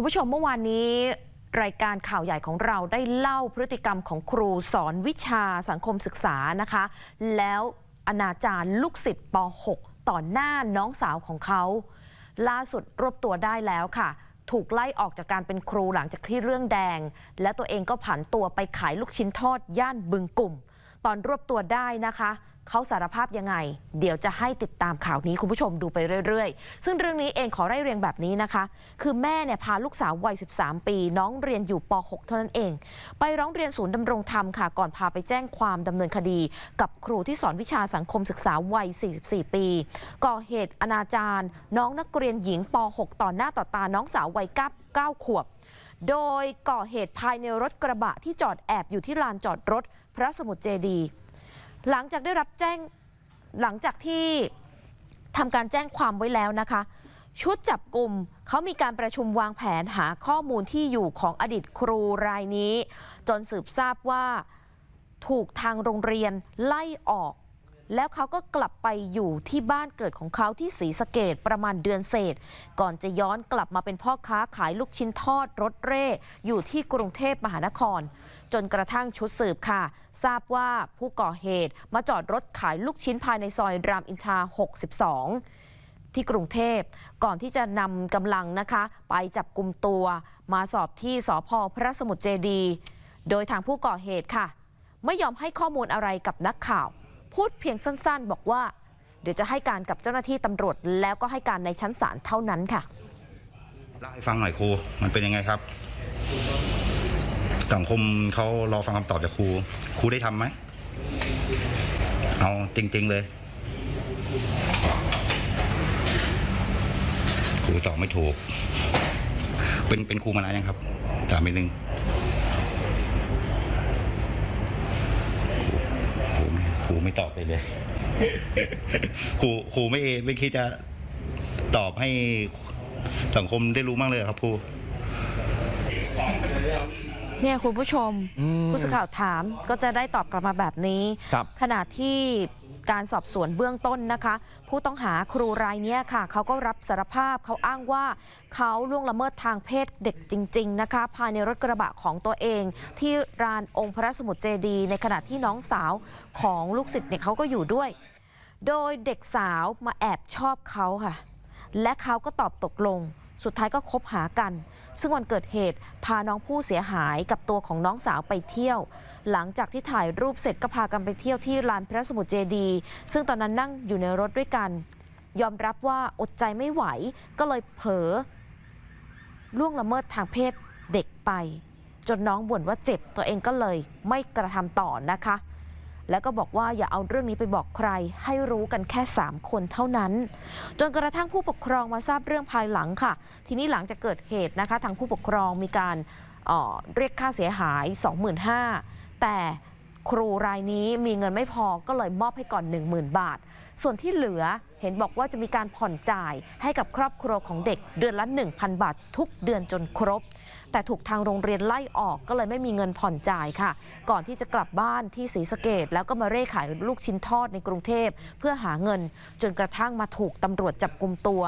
คุณผู้ชมเมื่อวานนี้รายการข่าวใหญ่ของเราได้เล่าพฤติกรรมของครูสอนวิชาสังคมศึกษานะคะ แล้วอนาจารลูกศิษย์ป .6 ต่อหน้าน้องสาวของเขา ล่าสุดรวบตัวได้แล้วค่ะ ถูกไล่ออกจากการเป็นครูหลังจากที่เรื่องแดง และตัวเองก็ผันตัวไปขายลูกชิ้นทอดย่านบึงกลุ่ม ตอนรวบตัวได้นะคะ เขาสารภาพยังไง เดี๋ยวจะให้ติดตามข่าวนี้คุณผู้ชมดูไปเรื่อยๆ ซึ่งเรื่องนี้เองขอไล่เรียงแบบนี้นะคะ คือแม่เนี่ยพาลูกสาววัย 13 ปี น้องเรียนอยู่ป .6 เท่านั้นเอง ไปร้องเรียนศูนย์ดำรงธรรมค่ะ ก่อนพาไปแจ้งความดำเนินคดี กับครูที่สอนวิชาสังคมศึกษาวัย 44 ปี ก่อเหตุอนาจารน้องนักเรียนหญิงป .6 ต่อหน้าต่อตาน้องสาววัย9ขวบโดยก่อเหตุภายในรถกระบะที่จอดแอบอยู่ที่ลานจอดรถ พระสมุทรเจดี หลังจากได้รับแจ้งหลังจากที่ทำการแจ้งความไว้แล้วนะคะ ชุดจับกลุ่มเขามีการประชุมวางแผนหาข้อมูลที่อยู่ของอดีตครูรายนี้ จนสืบทราบว่า ถูกทางโรงเรียนไล่ออก แล้วเขาก็กลับไปอยู่ที่บ้านเกิดของเขาที่ศรีสะเกดประมาณเดือนเศษ ก่อนจะย้อนกลับมาเป็นพ่อค้าขายลูกชิ้นทอดรถเร่ อยู่ที่กรุงเทพมหานคร จนกระทั่งชุดสืบค่ะ ทราบว่าผู้ก่อเหตุมาจอดรถขายลูกชิ้นภายในซอยรามอินทรา 62ที่กรุงเทพก่อนที่จะนำกำลังนะคะ ไปจับกลุ่มตัว มาสอบที่สพพระสมุทรเจดี โดยทางผู้ก่อเหตุค่ะ ไม่ยอมให้ข้อมูลอะไรกับนักข่าว พูดเพียงสั้นๆ บอกว่า เดี๋ยวจะให้การกับเจ้าหน้าที่ตำรวจ แล้วก็ให้การในชั้นศาลเท่านั้นค่ะเล่าให้ฟังหน่อยครูมันเป็นยังไงครับสังคมเขารอฟังคำตอบจากครู ครูได้ทำไหมเอาจริง ๆเลยครูตอบไม่ถูก เป็นเป็นครูมานานยังครับถามนิดนึงครู ครูไม่ครูไม่ตอบไปเลยครูครูไม่ไม่คิดจะตอบให้สังคมได้รู้บ้างเลยเหรอครับครูเนี่ยคุณผู้ชมอืมผู้สื่อข่าวถามก็จะได้ตอบกลับมาแบบนี้ครับขณะที่ การสอบสวนเบื้องต้นนะคะ ผู้ต้องหาครูรายนี้ค่ะ เขาก็รับสารภาพเขาอ้างว่า เขาล่วงละเมิดทางเพศเด็กจริง ๆ นะคะ ภายในรถกระบะของตัวเอง ที่รานองค์พระสมุทรเจดียในขณะที่น้องสาวของลูกศิษย์เนี่ยเขาก็อยู่ด้วย โดยเด็กสาวมาแอบชอบเขาค่ะ และเขาก็ตอบตกลง สุดท้ายก็คบหากัน ซึ่งวันเกิดเหตุพาน้องผู้เสียหายกับตัวของน้องสาวไปเที่ยว หลังจากที่ถ่ายรูปเสร็จก็พากันไปเที่ยวที่ลานพระสมุทรเจดีย์ซึ่งตอนนั้นนั่งอยู่ในรถด้วยกัน ยอมรับว่าอดใจไม่ไหวก็เลยเผลอล่วงละเมิดทางเพศเด็กไป จนน้องบ่นว่าเจ็บตัวเองก็เลยไม่กระทำต่อนะคะ แล้วก็บอกว่าอย่าเอาเรื่องนี้ไปบอกใคร ให้รู้กันแค่ 3 คนเท่านั้น จนกระทั่งผู้ปกครองมาทราบเรื่องภายหลังค่ะ ทีนี้หลังจากเกิดเหตุนะคะ ทางผู้ปกครองมีการเออเรียกค่าเสียหาย 25,000แต่ครูรายนี้มีเงินไม่พอก็เลยมอบให้ก่อน 10,000 บาท ส่วนที่เหลือ เห็นบอกว่าจะมีการผ่อนจ่ายให้กับครอบครัวของเด็กเดือนละ 1,000 บาททุกเดือนจนครบ แต่ถูกทางโรงเรียนไล่ออกก็เลยไม่มีเงินผ่อนจ่ายค่ะ ก่อนที่จะกลับบ้านที่ศรีสะเกดแล้วก็มาเร่ขายลูกชิ้นทอดในกรุงเทพ เพื่อหาเงินจนกระทั่งมาถูกตำรวจจับกลุ่มตัว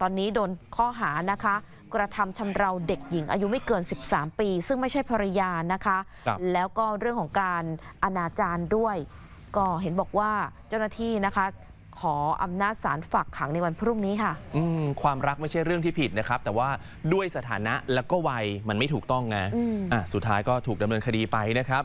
ตอนนี้โดนข้อหานะคะ กระทำชำเราเด็กหญิงอายุไม่เกิน 13 ปี ซึ่งไม่ใช่ภรรยานะคะครับแล้วก็เรื่องของการอนาจารด้วยก็เห็นบอกว่าเจ้าหน้าที่นะคะ ขออำนาจศาลฝากขังในวันพรุ่งนี้ค่ะอืมความรักไม่ใช่เรื่องที่ผิดนะครับ แต่ว่าด้วยสถานะแล้วก็วัยมันไม่ถูกต้องไงอืมอะสุดท้ายก็ถูกดำเนินคดีไปนะครับ